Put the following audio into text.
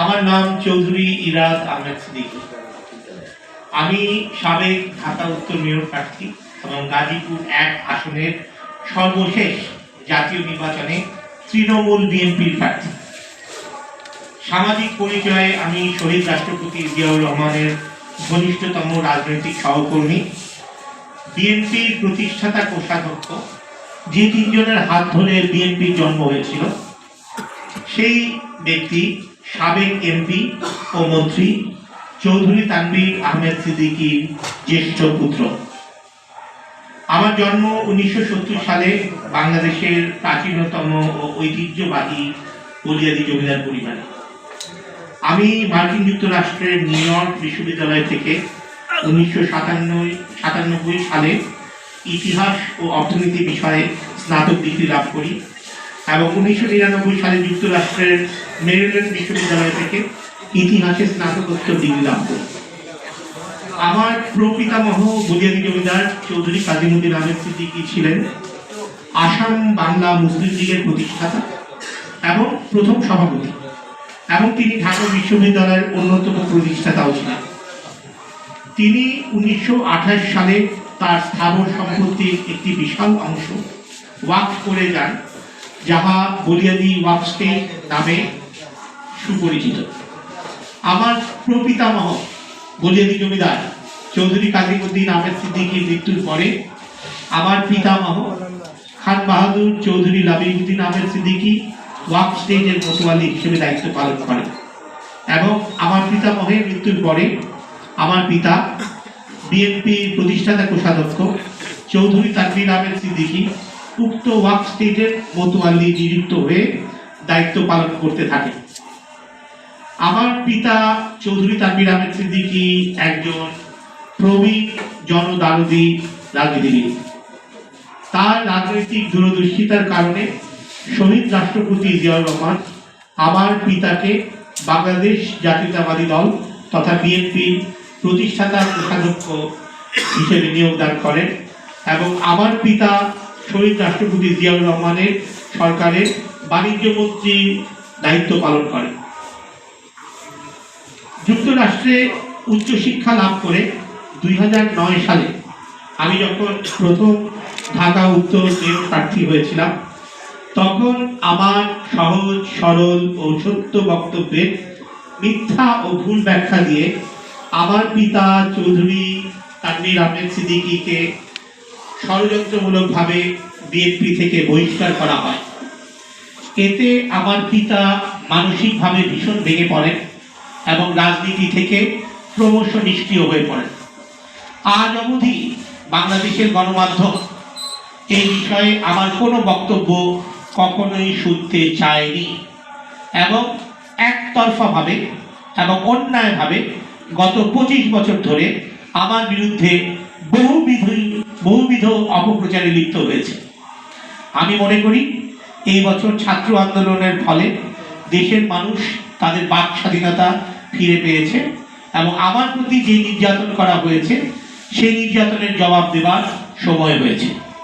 আমার নাম চৌধুরী ইরাদ আহমেদ সিদ্দিকী। আমি সাবেক ঢাকা উত্তর মেয়র প্রার্থী এবং গাজীপুর এক আসনের সর্বশেষ জাতীয় নির্বাচনে তৃণমূল বিএনপির প্রার্থী। সামাজিক পরিচয়ে আমি শহীদ রাষ্ট্রপতি জিয়াউর রহমানের ঘনিষ্ঠতম রাজনৈতিক সহকর্মী, বিএনপির প্রতিষ্ঠাতা কোষাধ্যক্ষ, যে তিনজনের হাত ধরে বিএনপির জন্ম হয়েছিল, সেই ব্যক্তি সাবেক এমপি ও মন্ত্রী চৌধুরী তানভীর আহমেদ সিদ্দিকীর জ্যেষ্ঠ পুত্র। আমার জন্ম উনিশশো সালে বাংলাদেশের প্রাচীনতম ও ঐতিহ্যবাহী বলিয়াদি জমিদার পরিবারে। আমি মার্কিন যুক্তরাষ্ট্রের নিউ ইয়র্ক বিশ্ববিদ্যালয় থেকে উনিশশো সাতানব্বই সালে ইতিহাস ও অর্থনীতি বিষয়ে স্নাতক ডিগ্রি লাভ করি। এবং উনিশশো নিরানব্বই সালে যুক্তরাষ্ট্রের মেরিল্যান্ড বিশ্ববিদ্যালয় থেকে ইতিহাসে স্নাতকোত্তর ডিগ্রি লাভ করি। আমার প্রপিতামহ বুনিয়াদি জমিদার চৌধুরী কাজীমুদ্দিন আহমেদ সিদ্দিকী ছিলেন আসাম বাংলা মুসলিম লীগের প্রতিষ্ঠাতা এবং প্রথম সভাপতি এবং তিনি ঢাকা বিশ্ববিদ্যালয়ের অন্যতম প্রতিষ্ঠাতাও ছিলেন। তিনি উনিশশো আঠাশ সালে তার স্থাবর সম্পত্তির একটি বিশাল অংশ ওয়াক করে যান যাহা বলিয়াদি ওয়াকফ স্টেট নামে সুপরিচিত। আমার প্রপিতামহ বলিয়াদি জমিদার, চৌধুরী কাজীমুদ্দিন আহমেদ সিদ্দিকীর মৃত্যুর পরে আমার পিতামহ খান বাহাদুর চৌধুরী লাবিউদ্দিন আহমেদ সিদ্দিকী ওয়াকফ স্টেটের কোতোয়ালি হিসেবে দায়িত্ব পালন করেন এবং আমার পিতামহের মৃত্যুর পরে আমার পিতা বিএনপির প্রতিষ্ঠাতা কোষাধ্যক্ষ চৌধুরী তানভীর আহমেদ সিদ্দিকী উক্ত ওয়াকফ স্টেটের মতোয়ালি নিযুক্ত হয়ে দায়িত্ব পালন করতে থাকেন আমার পিতা চৌধুরী তানভীর আহমেদ সিদ্দিকী একজন প্রবীণ জনদারদী রাজনীতিবিদ। তার রাজনৈতিক দূরদর্শিতার কারণে শহীদ রাষ্ট্রপতি জিয়াউর রহমান আমার পিতাকে বাংলাদেশ জাতীয়তাবাদী দল তথা বিএনপির প্রতিষ্ঠাতা কোষাধ্যক্ষ হিসেবে নিয়োগদান করেন এবং আমার পিতা শহীদ রাষ্ট্রপতি জিয়াউর রহমানের সরকারের বাণিজ্য মন্ত্রীর দায়িত্ব পালন করেন। যুক্তরাষ্ট্রে উচ্চশিক্ষা লাভ করে দুই সালে আমি যখন প্রথম ঢাকা, উত্তর প্রার্থী হয়েছিলাম, তখন আমার সহজ, সরল ও সত্য বক্তব্যের মিথ্যা ও ভুল ব্যাখ্যা দিয়ে আমার পিতা চৌধুরী তানভীর আহমেদ সিদ্দিকীকে ষড়যন্ত্রমূলকভাবে বিএনপি থেকে বহিষ্কার করা হয়। এতে আমার পিতা মানসিকভাবে ভীষণ ভেঙে পড়েন এবং রাজনীতি থেকে ক্রমশ নিষ্ক্রিয় হয়ে পড়েন। আজ অবধি বাংলাদেশের গণমাধ্যম এই বিষয়ে আমার কোনো বক্তব্য কখনোই শুনতে চায়নি এবং একতরফাভাবে এবং অন্যায়ভাবে গত পঁচিশ বছর ধরে আমার বিরুদ্ধে বহুবিধ বহুবিধ অপপ্রচারে লিপ্ত হয়েছে। আমি মনে করি, এই বছর ছাত্র আন্দোলনের ফলে দেশের মানুষ তাদের বাক স্বাধীনতা ফিরে পেয়েছে এবং আমার প্রতি যে নির্যাতন করা হয়েছে, সেই নির্যাতনের জবাব দেবার সময় হয়েছে।